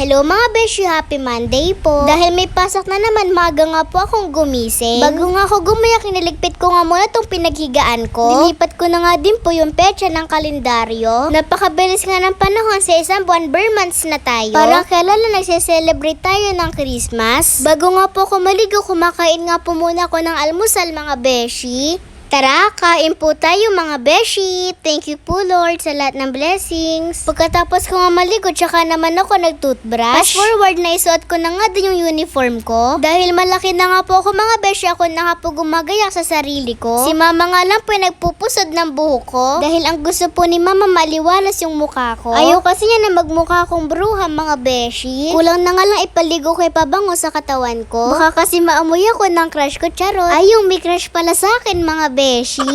Hello mga beshi, happy Monday po. Dahil may pasok na naman, maga nga po akong gumising. Bago nga ako gumaya, kiniligpit ko nga muna tong pinaghigaan ko. Dinipat ko na nga din po yung petsa ng kalendaryo. Napakabilis nga ng panahon sa isang buwan, bare months na tayo. Parang kailan na nagse-celebrate tayo ng Christmas. Bago nga po ako maligo, kumakain nga po muna ako ng almusal mga beshi. Tara, kain po tayo mga beshi. Thank you po Lord sa lahat ng blessings. Pagkatapos ko nga maligo, tsaka naman ako nag-toothbrush. Fast forward na isuot ko na nga din yung uniform ko. Dahil malaki na nga po ako mga beshi, ako na nga po gumagayak sa sarili ko. Si mama nga lang po yung nagpupusod ng buhok ko. Dahil ang gusto po ni mama maliwalas yung mukha ko. Ayaw kasi niya na magmukha akong bruha mga beshi. Kulang na nga lang ipaligo ko ipabango sa katawan ko. Baka kasi maamoy ako ng crush ko, charot. Ay, yung may crush pala sa akin mga beshi. বেশি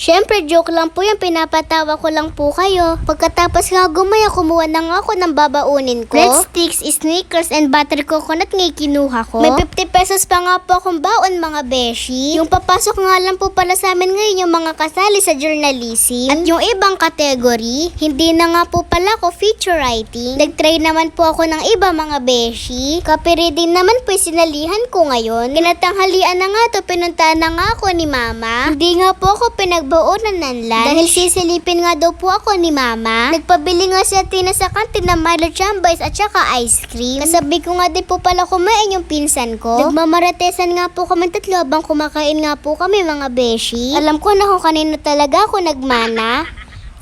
Siyempre, joke lang po yan. Pinapatawa ko lang po kayo. Pagkatapos nga gumaya, kumuha na nga ako ng babaunin ko. Red sticks, sneakers, and butter coconut nga kinuha ko. May 50 pesos pa nga po akong baon, mga beshi. Yung papasok nga lang po pala sa amin ngayon yung mga kasali sa journalism. At yung ibang kategory, hindi na nga po pala ako feature writing. Nag-try naman po ako ng iba, mga beshi. Copywriting naman po yung sinalihan ko ngayon. Kinatanghalian na nga to, pinuntahan na nga ako ni mama. Hindi nga po ako pinagbaunan ng lunch. Dahil sisilipin nga daw po ako ni mama. Nagpabili nga si Atina sa kantin ng Milo Jambais at saka ice cream. Kasabi ko nga din po pala kumain yung pinsan ko. Nagmamaratesan nga po kami tatlo habang kumakain nga po kami mga beshi. Alam ko na kung kanino talaga ako nagmana.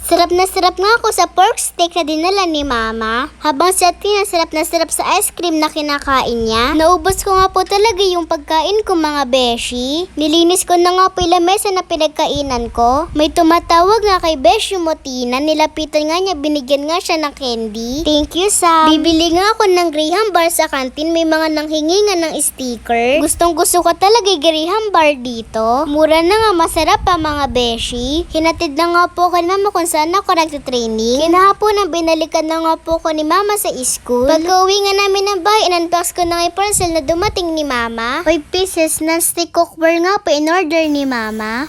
Sarap na sarap nga ako sa pork steak na dinala ni mama. Habang si Atina sarap na sarap sa ice cream na kinakain niya. Naubos ko nga po talaga yung pagkain ko mga beshi. Nilinis ko na nga po yung lamesa na pinagkainan ko. May tumatawag nga kay Beshi Motina. Nilapitan nga niya, binigyan nga siya ng candy. Thank you, Sam. Bibili nga ako ng Graham bar sa kantin. May mga nanghingi nga ng sticker. Gustong gusto ko talaga yung Graham bar dito. Mura na nga, masarap pa mga beshi. Hinatid na nga po ko naman kung saan ako nagtitraining. Kinahapon na binalikan na nga po ko ni mama sa school. Pag uwi nga namin ng bahay, in-unbox ko na nga yung parcel na dumating ni mama. 5 pieces ng stick cookware nga po in order ni mama.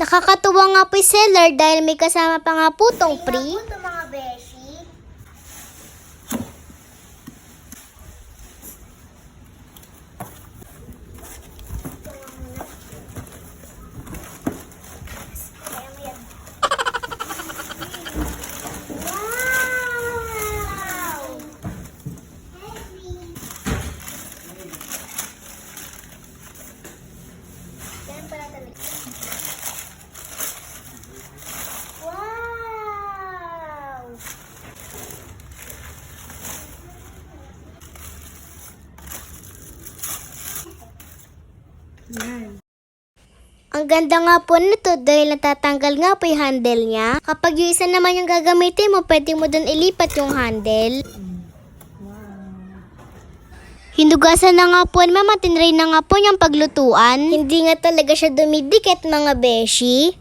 Nakakatuwa nga po yung seller dahil may kasama pa nga po tong free. Ang ganda nga po nito dahil natatanggal nga po yung handle niya. Kapag yung isa naman yung gagamitin mo, pwede mo dun ilipat yung handle. Hinugasan na nga po, mama, tinry na nga po niyang paglutuan. Hindi nga talaga siya dumidikit mga beshi.